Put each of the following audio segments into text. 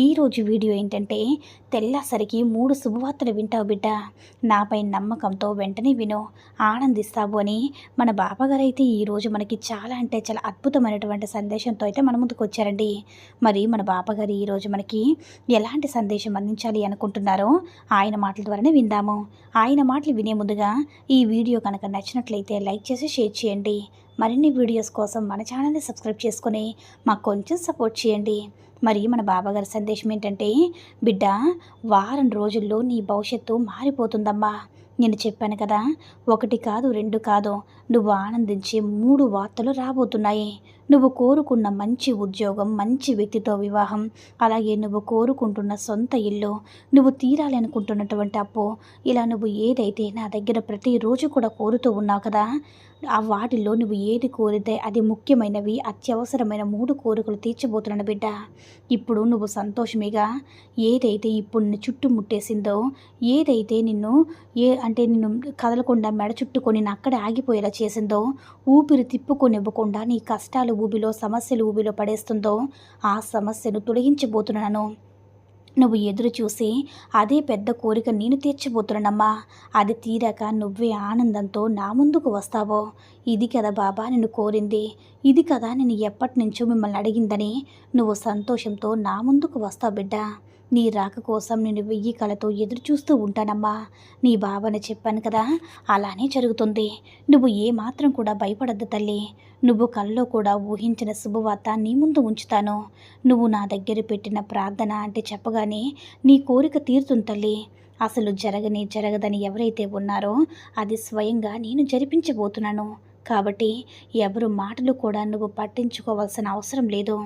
ఈరోజు వీడియో ఏంటంటే తెల్లసరికి మూడు శుభవార్తలు వింటావు బిడ్డ. నాపై నమ్మకంతో వెంటనే విను. ఆనందిస్తావు అని మన బాబాగారు అయితే ఈరోజు మనకి చాలా అంటే చాలా అద్భుతమైనటువంటి సందేశంతో అయితే మన ముందుకు వచ్చారండి. మరి మన బాబాగారు ఈరోజు మనకి ఎలాంటి సందేశం అందించాలి అనుకుంటున్నారో ఆయన మాటల ద్వారానే విందాము. ఆయన మాటలు వినే ముందుగా ఈ వీడియో కనుక నచ్చినట్లయితే లైక్ చేసి షేర్ చేయండి. మరిన్ని వీడియోస్ కోసం మన ఛానల్ని సబ్స్క్రైబ్ చేసుకుని మాకు కొంచెం సపోర్ట్ చేయండి. మరి మన బాబాగారి సందేశం ఏంటంటే బిడ్డ వారం రోజుల్లో నీ భవిష్యత్తు మారిపోతుందమ్మా. నేను చెప్పాను కదా ఒకటి కాదు రెండు కాదు. నువ్వు ఆనందించే మూడు వార్తలు రాబోతున్నాయి. నువ్వు కోరుకున్న మంచి ఉద్యోగం మంచి వ్యక్తితో వివాహం అలాగే నువ్వు కోరుకుంటున్న సొంత ఇల్లు నువ్వు తీరాలి అనుకుంటున్నటువంటి అప్పు ఇలా నువ్వు ఏదైతే నా దగ్గర ప్రతిరోజు కూడా కోరుతూ ఉన్నావు కదా ఆ వాటిల్లో నువ్వు ఏది కోరితే అది ముఖ్యమైనవి అత్యవసరమైన మూడు కోరికలు తీర్చబోతున్నాను బిడ్డ. ఇప్పుడు నువ్వు సంతోషమేగా? ఏదైతే ఇప్పుడు నిన్ను చుట్టుముట్టేసిందో ఏదైతే నిన్ను ఏ అంటే నిన్ను కదలకుండా మెడ చుట్టుకొని నిన్ను అక్కడే ఆగిపోయేలా చేసిందో ఊపిరి తిప్పుకొనివ్వకుండా నీ కష్టాలు ఊబిలో సమస్యలు ఊబిలో పడేస్తుందో ఆ సమస్యను తొలగించబోతున్నాను. నువ్వు ఎదురు చూసి అదే పెద్ద కోరిక నేను తీర్చబోతున్నానమ్మా. అది తీరాక నువ్వే ఆనందంతో నా ముందుకు వస్తావో. ఇది కదా బాబా నిన్ను కోరింది. ఇది కదా నేను ఎప్పటి నుంచో మిమ్మల్ని అడిగిందని నువ్వు సంతోషంతో నా ముందుకు వస్తావు బిడ్డ. నీ రాక కోసం నేను వెయ్యి కళతో ఎదురు చూస్తూ ఉంటానమ్మా. నీ బావని చెప్పాను కదా అలానే జరుగుతుంది. నువ్వు ఏమాత్రం కూడా భయపడద్దు తల్లి. నువ్వు కళ్ళలో కూడా ఊహించిన శుభవార్త నీ ముందు ఉంచుతాను. నువ్వు నా దగ్గర పెట్టిన ప్రార్థన అంటే చెప్పగానే నీ కోరిక తీరుతుంది తల్లి. అసలు జరగని జరగదని ఎవరైతే ఉన్నారో అది స్వయంగా నేను జరిపించబోతున్నాను. కాబట్టి ఎవరు మాటలు కూడా నువ్వు పట్టించుకోవాల్సిన అవసరం లేదు.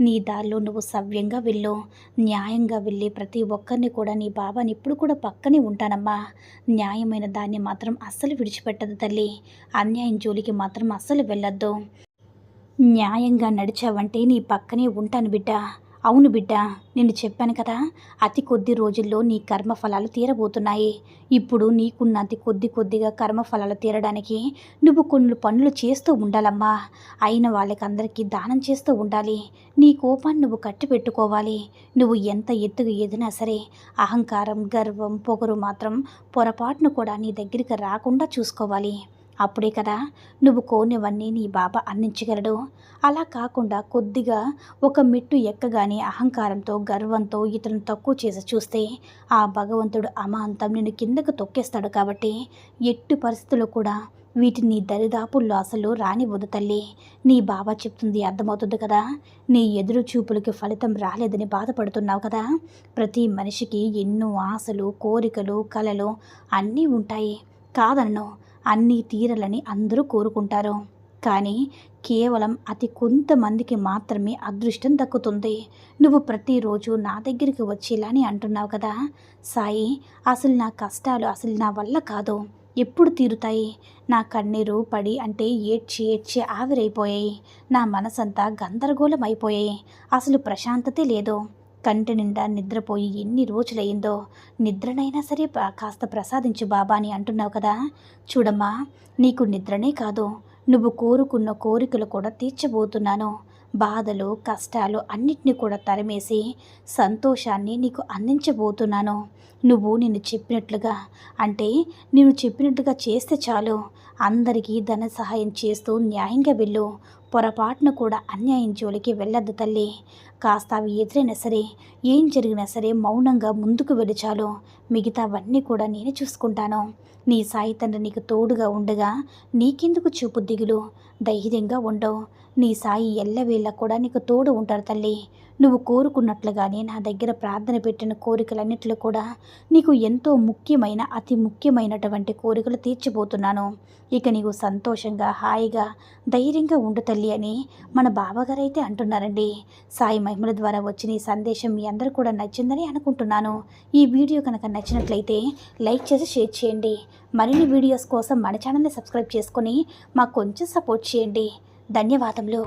నీ దారిలో నువ్వు సవ్యంగా వెళ్ళు. న్యాయంగా వెళ్ళి ప్రతి ఒక్కరిని కూడా నీ బాబాని ఇప్పుడు కూడా పక్కనే ఉంటానమ్మా. న్యాయమైన దాన్ని మాత్రం అస్సలు విడిచిపెట్టదు తల్లి. అన్యాయం జోలికి మాత్రం అస్సలు వెళ్ళొద్దు. న్యాయంగా నడిచావంటే నీ పక్కనే ఉంటాను బిడ్డ. అవును బిడ్డ నేను చెప్పాను కదా అతి కొద్ది రోజుల్లో నీ కర్మఫలాలు తీరబోతున్నాయి. ఇప్పుడు నీకున్న అతి కొద్ది కొద్దిగా కర్మఫలాలు తీరడానికి నువ్వు కొన్ని పనులు చేస్తూ ఉండాలమ్మా. అయిన వాళ్ళకందరికీ దానం చేస్తూ ఉండాలి. నీ కోపాన్ని నువ్వు కట్టి పెట్టుకోవాలి నువ్వు ఎంత ఎత్తుగా ఎదినా సరే అహంకారం గర్వం పొగరు మాత్రం పొరపాటును కూడా నీ దగ్గరికి రాకుండా చూసుకోవాలి. అప్పుడే కదా నువ్వు కోనివన్నీ నీ బాబా అందించగలడు. అలా కాకుండా కొద్దిగా ఒక మెట్టు ఎక్కగానే అహంకారంతో గర్వంతో ఇతను తక్కువ చేసి చూస్తే ఆ భగవంతుడు అమాంతం నిన్ను కిందకు తొక్కేస్తాడు కాబట్టి ఎట్టి పరిస్థితుల్లో కూడా వీటిని దరిదాపుల్లో అసలు రానివ్వదు తల్లి. నీ బాబా చెప్తుంది అర్థమవుతుంది కదా. నీ ఎదురు చూపులకి ఫలితం రాలేదని బాధపడుతున్నావు కదా. ప్రతి మనిషికి ఎన్నో ఆశలు కోరికలు కలలు అన్నీ ఉంటాయి. కాదన్ను. అన్నీ తీరలని అందరూ కోరుకుంటారు. కానీ కేవలం అతి కొంతమందికి మాత్రమే అదృష్టం దక్కుతుంది. నువ్వు ప్రతిరోజు నా దగ్గరికి వచ్చేలాని అంటున్నావు కదా. సాయి అసలు నా కష్టాలు అసలు నా వల్ల కాదు. ఎప్పుడు తీరుతాయి? నా కన్నీరు పడి అంటే ఏడ్చి ఏడ్చి ఆవిరైపోయాయి. నా మనసంతా గందరగోళం అయిపోయాయి అసలు ప్రశాంతతే లేదు. కంటి నిండా నిద్రపోయి ఎన్ని రోజులయ్యిందో? నిద్రనైనా సరే కాస్త ప్రసాదించు బాబా అని అంటున్నావు కదా. చూడమ్మా నీకు నిద్రనే కాదు. నువ్వు కోరుకున్న కోరికలు కూడా తీర్చబోతున్నాను. బాధలు కష్టాలు అన్నిటిని కూడా తరిమేసి సంతోషాన్ని నీకు అందించబోతున్నాను. నువ్వు నేను చెప్పినట్లుగా అంటే నేను చెప్పినట్టుగా చేస్తే చాలు. అందరికీ ధన సహాయం చేస్తూ న్యాయంగా వెళ్ళు. పొరపాటును కూడా అన్యాయం జోలికి వెళ్ళొద్దు తల్లి. కాస్త అవి ఎదురైనా సరే ఏం జరిగినా సరే మౌనంగా ముందుకు వెళ్ళచాలు మిగతావన్నీ కూడా నేనే చూసుకుంటాను. నీ సాయి తండ్రి నీకు తోడుగా ఉండగా నీకెందుకు చూపు దిగులు? ధైర్యంగా ఉండవు. నీ సాయి ఎల్లవేళ కూడా నీకు తోడు ఉంటారు తల్లి. నువ్వు కోరుకున్నట్లుగానే నా దగ్గర ప్రార్థన పెట్టిన కోరికలన్నిట్లో కూడా నీకు ఎంతో ముఖ్యమైన అతి ముఖ్యమైనటువంటి కోరికలు తీర్చిపోతున్నాను. ఇక నీవు సంతోషంగా హాయిగా ధైర్యంగా ఉండు తల్లి అని మన బావగారు అయితే అంటున్నారండి. సాయి మహిమల ద్వారా వచ్చిన ఈ సందేశం మీ అందరూ కూడా నచ్చిందని అనుకుంటున్నాను. ఈ వీడియో కనుక నచ్చినట్లయితే లైక్ చేసి షేర్ చేయండి. మరిన్ని వీడియోస్ కోసం మన ఛానల్ని సబ్స్క్రైబ్ చేసుకొని మాకు కొంచెం సపోర్ట్ చేయండి. ధన్యవాదములు.